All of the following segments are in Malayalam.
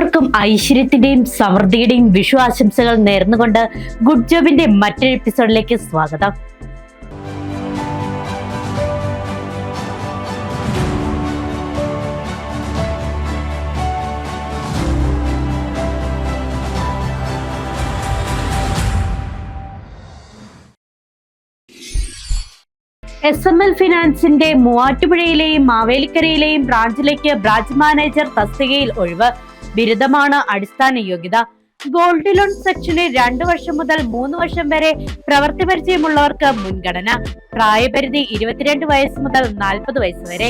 എല്ലാവർക്കും ഐശ്വര്യത്തിന്റെയും സമൃദ്ധിയുടെയും വിഷു ആശംസകൾ നേർന്നുകൊണ്ട് ഗുഡ് ജോബിന്റെ മറ്റൊരു എപ്പിസോഡിലേക്ക് സ്വാഗതം. എസ് എം എൽ ഫിനാൻസിന്റെ മൂവാറ്റുപുഴയിലെയും മാവേലിക്കരയിലെയും ബ്രാഞ്ചിലേക്ക് ബ്രാഞ്ച് മാനേജർ തസ്തികയിൽ ഒഴിവ്. ബിരുദമാണ് അടിസ്ഥാന യോഗ്യത. ഗോൾഡ് ലോൺ സെക്ഷനിൽ രണ്ടു വർഷം മുതൽ മൂന്ന് വർഷം വരെ പ്രവൃത്തി പരിചയമുള്ളവർക്ക് മുൻഗണന. പ്രായപരിധി ഇരുപത്തിരണ്ട് വയസ്സ് മുതൽ നാൽപ്പത് വയസ്സ് വരെ.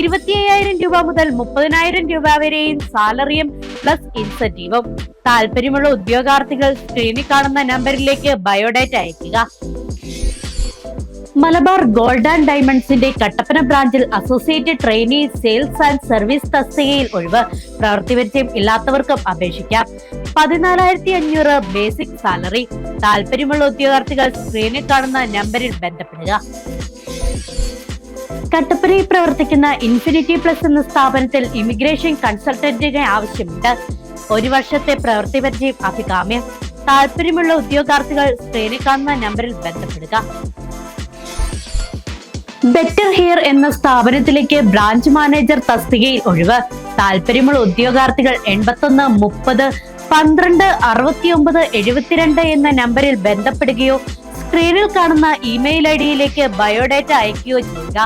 ഇരുപത്തി അയ്യായിരം രൂപ മുതൽ മുപ്പതിനായിരം രൂപ വരെയും സാലറിയും പ്ലസ് ഇൻസെന്റീവും. താല്പര്യമുള്ള ഉദ്യോഗാർത്ഥികൾ സ്ക്രീനിൽ കാണുന്ന നമ്പറിലേക്ക് ബയോഡേറ്റ അയയ്ക്കുക. മലബാർ ഗോൾഡ് ആൻഡ് ഡയമണ്ട്സിന്റെ കട്ടപ്പന ബ്രാഞ്ചിൽ associate trainee sales and service തസ്തികയിൽ ഒഴിവ്. പ്രവൃത്തി പരിചയം ഇല്ലാത്തവർക്കും അപേക്ഷിക്കാം. പതിനാലായിരത്തി അഞ്ഞൂറ് ബേസിക് സാലറി. താല്പര്യമുള്ള ഉദ്യോഗാർത്ഥികൾ സ്ക്രീനിൽ കാണുന്ന നമ്പറിൽ ബന്ധപ്പെടുക. കട്ടപ്പനയിൽ പ്രവർത്തിക്കുന്ന ഇൻഫിനിറ്റി പ്ലസ് എന്ന സ്ഥാപനത്തിൽ ഇമിഗ്രേഷൻ കൺസൾട്ടന്റിനെ ആവശ്യമുണ്ട്. ഒരു വർഷത്തെ പ്രവൃത്തി പരിചയം അഭികാമ്യം. താല്പര്യമുള്ള ഉദ്യോഗാർത്ഥികൾ സ്ക്രീനിൽ കാണുന്ന നമ്പറിൽ ബന്ധപ്പെടുക. ബെറ്റർ ഹെയർ എന്ന സ്ഥാപനത്തിലേക്ക് ബ്രാഞ്ച് മാനേജർ തസ്തികയിൽ ഒഴിവ്. താല്പര്യമുള്ള ഉദ്യോഗാർത്ഥികൾ എൺപത്തൊന്ന് മുപ്പത് പന്ത്രണ്ട് അറുപത്തിയൊമ്പത് എഴുപത്തിരണ്ട് എന്ന നമ്പറിൽ ബന്ധപ്പെടുകയോ സ്ക്രീനിൽ കാണുന്ന ഇമെയിൽ ഐ ഡിയിലേക്ക് ബയോഡേറ്റ അയക്കുകയോ ചെയ്യുക.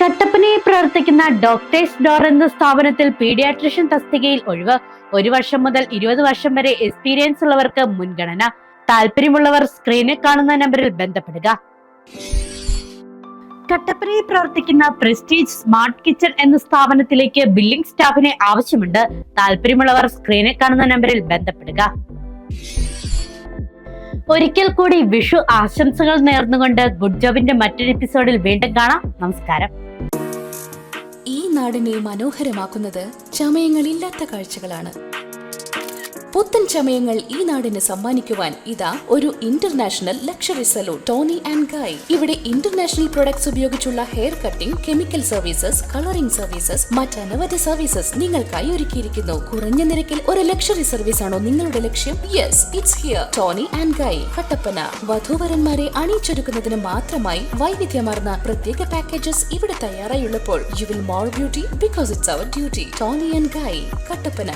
കട്ടപ്പനയിൽ പ്രവർത്തിക്കുന്ന ഡോക്ടേഴ്സ് ഡോർ എന്ന സ്ഥാപനത്തിൽ പീഡിയാട്രിഷ്യൻ തസ്തികയിൽ ഒഴിവ്. ഒരു വർഷം മുതൽ ഇരുപത് വർഷം വരെ എക്സ്പീരിയൻസ് ഉള്ളവർക്ക് മുൻഗണന. താല്പര്യമുള്ളവർ സ്ക്രീനിൽ കാണുന്ന നമ്പറിൽ ബന്ധപ്പെടുക. കട്ടപ്പനയിൽ പ്രവർത്തിക്കുന്ന പ്രസ്റ്റീജ് സ്മാർട്ട് കിച്ചൺ എന്ന സ്ഥാപനത്തിലേക്ക് ബില്ലിംഗ് സ്റ്റാഫിനെ ആവശ്യമുണ്ട്. താല്പര്യമുള്ളവർ സ്ക്രീനിൽ കാണുന്ന നമ്പറിൽ ബന്ധപ്പെടുക. ഒരിക്കൽ കൂടി വിഷു ആശംസകൾ നേർന്നുകൊണ്ട് ഗുഡ് ജോബിന്റെ മറ്റൊരു എപ്പിസോഡിൽ വീണ്ടും കാണാം. നമസ്കാരം. ഈ നാടിനെ മനോഹരമാക്കുന്നത് ചമയങ്ങളില്ലാത്ത കാഴ്ചകളാണ്. പുത്തൻ ചമയങ്ങൾ ഈ നാടിന് സമ്മാനിക്കുവാൻ ഇതാ ഒരു international luxury salon Toni and Guy. ഇവിടെ ഇന്റർനാഷണൽ പ്രൊഡക്ട്സ് ഉപയോഗിച്ചുള്ള hair cutting chemical services colouring services മറ്റനവധി services നിങ്ങൾക്കായി ഒരുക്കിയിരിക്കുന്നു. കുറഞ്ഞ നിരക്കിൽ ഒരു ലക്ഷറി സർവീസ് ആണോ നിങ്ങളുടെ ലക്ഷ്യം? Yes it's here Toni and Guy Kattappana വധൂവരന്മാരെ അണിയിച്ചൊരുക്കുന്നതിന് മാത്രമായി വൈവിധ്യമാർന്ന പ്രത്യേക പാക്കേജസ് ഇവിടെ തയ്യാറായുള്ളപ്പോൾ you will more beauty because it's our duty Toni and Guy Kattappana